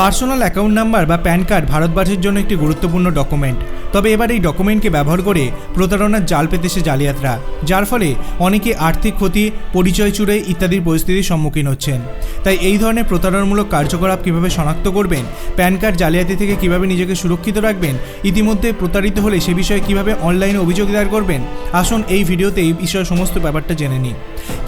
Personal account number বা PAN card ভারতবাসীর জন্য একটি গুরুত্বপূর্ণ ডকুমেন্ট। তবে এবার এই ডকুমেন্টকে ব্যবহার করে প্রতারণার জাল পেতেছে জালিয়াতরা, যার ফলে অনেকে আর্থিক ক্ষতি, পরিচয় চুরে ইত্যাদির পরিস্থিতির সম্মুখীন হচ্ছেন। তাই এই ধরনের প্রতারণামূলক কার্যকলাপ কীভাবে শনাক্ত করবেন, প্যান কার্ড জালিয়াতি থেকে কীভাবে নিজেকে সুরক্ষিত রাখবেন, ইতিমধ্যে প্রতারিত হলে সে বিষয়ে কীভাবে অনলাইনে অভিযোগ দায়ের করবেন, আসুন এই ভিডিওতে এই বিষয়ে সমস্ত ব্যাপারটা জেনে নিই।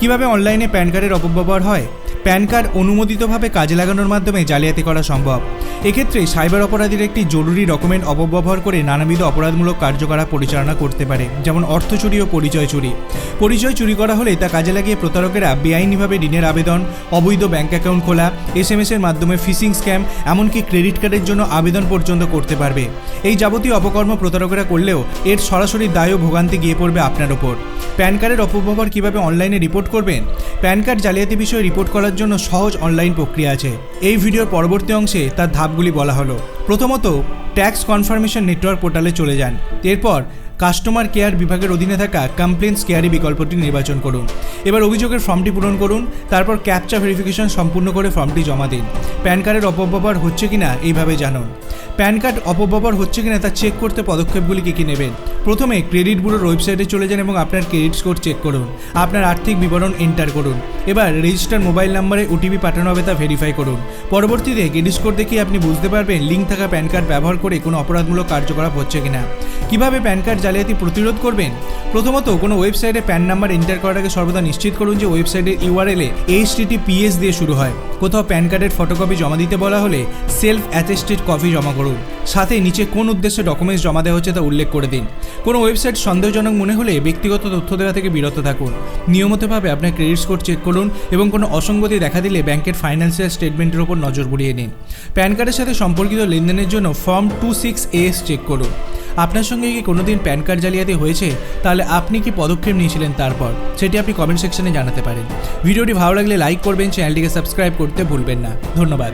কীভাবে অনলাইনে প্যান কার্ডের অপব্যবহার হয় প্যান কার্ড অনুমোদিতভাবে কাজে লাগানোর মাধ্যমে জালিয়াতি করা সম্ভব। এক্ষেত্রে সাইবার অপরাধীর একটি জরুরি ডকুমেন্ট অপব্যবহার করে নানাবিধ অপরাধমূলক কার্যকলাপ পরিচালনা করতে পারে, যেমন অর্থ চুরি ও পরিচয় চুরি। পরিচয় চুরি করা হলে তা কাজে লাগিয়ে প্রতারকেরা বেআইনিভাবে ঋণের আবেদন, অবৈধ ব্যাঙ্ক অ্যাকাউন্ট খোলা এস এম এর মাধ্যমে ফিশিং স্ক্যাম এমনকি ক্রেডিট কার্ডের জন্য আবেদন পর্যন্ত করতে পারবে। এই যাবতীয় অপকর্ম প্রতারকেরা করলেও এর সরাসরি দায় ও ভোগান্তি গিয়ে পড়বে আপনার ওপর। প্যান কার্ডের অপব্যবহার কীভাবে অনলাইনে রিপোর্ট করবেন? প্যান কার্ড জালিয়াতি বিষয়ে রিপোর্ট করার জন্য সহজ অনলাইন প্রক্রিয়া আছে। এই ভিডিওর পরবর্তী অংশে তার ধাপগুলি বলা হলো। প্রথমত, ট্যাক্স কনফার্মেশন নেটওয়ার্ক পোর্টালে চলে যান। এরপর কাস্টমার কেয়ার বিভাগের অধীনে থাকা কমপ্লেন্স কেয়ারি বিকল্পটি নির্বাচন করুন। এবার অভিযোগের ফর্মটি পূরণ করুন, তারপর ক্যাপচা ভেরিফিকেশন সম্পূর্ণ করে ফর্মটি জমা দিন। প্যান কার্ডের অপব্যবহার হচ্ছে কিনা এইভাবে জানুন। প্যান কার্ড অপব্যবহার হচ্ছে কিনা তা চেক করতে পদক্ষেপগুলি কী কী নেবেন? প্রথমে ক্রেডিট ব্যুরোর ওয়েবসাইটে চলে যান এবং আপনার ক্রেডিট স্কোর চেক করুন। আপনার আর্থিক বিবরণ এন্টার করুন। এবার রেজিস্টার মোবাইল নাম্বারে ওটিপি পাঠানো হবে তা ভেরিফাই করুন। পরবর্তীতে ক্রেডিট স্কোর দেখিয়ে আপনি বুঝতে পারবেন লিঙ্ক থাকা প্যান কার্ড ব্যবহার করে কোনো অপরাধমূলক কার্যকলাপ হচ্ছে কিনা। কীভাবে প্যান কার্ড জালিয়াতি প্রতিরোধ করবেন? প্রথমত, কোনো ওয়েবসাইটে প্যান নাম্বার এন্টার করার আগে সর্বদা নিশ্চিত করুন যে ওয়েবসাইটের ইউআরএলে এইচটিটি পিএস দিয়ে শুরু হয়। কোথাও প্যান কার্ডের ফটোকপি জমা দিতে বলা হলে সেলফ অ্যাটেস্টেড কপি জমা করুন সাথে নিচে কোন উদ্দেশ্যে ডকুমেন্টস জমা দেওয়া হচ্ছে তা উল্লেখ করে দিন। কোনো ওয়েবসাইট সন্দেহজনক মনে হলে ব্যক্তিগত তথ্য দেওয়া থেকে বিরত থাকুন। নিয়মিতভাবে আপনার ক্রেডিট স্কোর চেক করুন এবং কোনো অসঙ্গতি দেখা দিলে ব্যাংকের ফাইন্যান্সিয়াল স্টেটমেন্টের ওপর নজর বুলিয়ে নিন। প্যান কার্ডের সাথে সম্পর্কিত লেনদেনের জন্য form two six S check করুন। আপনার সঙ্গে কি কোনোদিন প্যান কার্ড জালিয়াতি হয়েছে? তাহলে আপনি কি পদক্ষেপ নিয়েছিলেন তারপর? সেটি আপনি কমেন্ট সেকশনে জানাতে পারেন। ভিডিওটি ভালো লাগলে লাইক করবেন চ্যানেলটিকে সাবস্ক্রাইব করতে ভুলবেন না। ধন্যবাদ।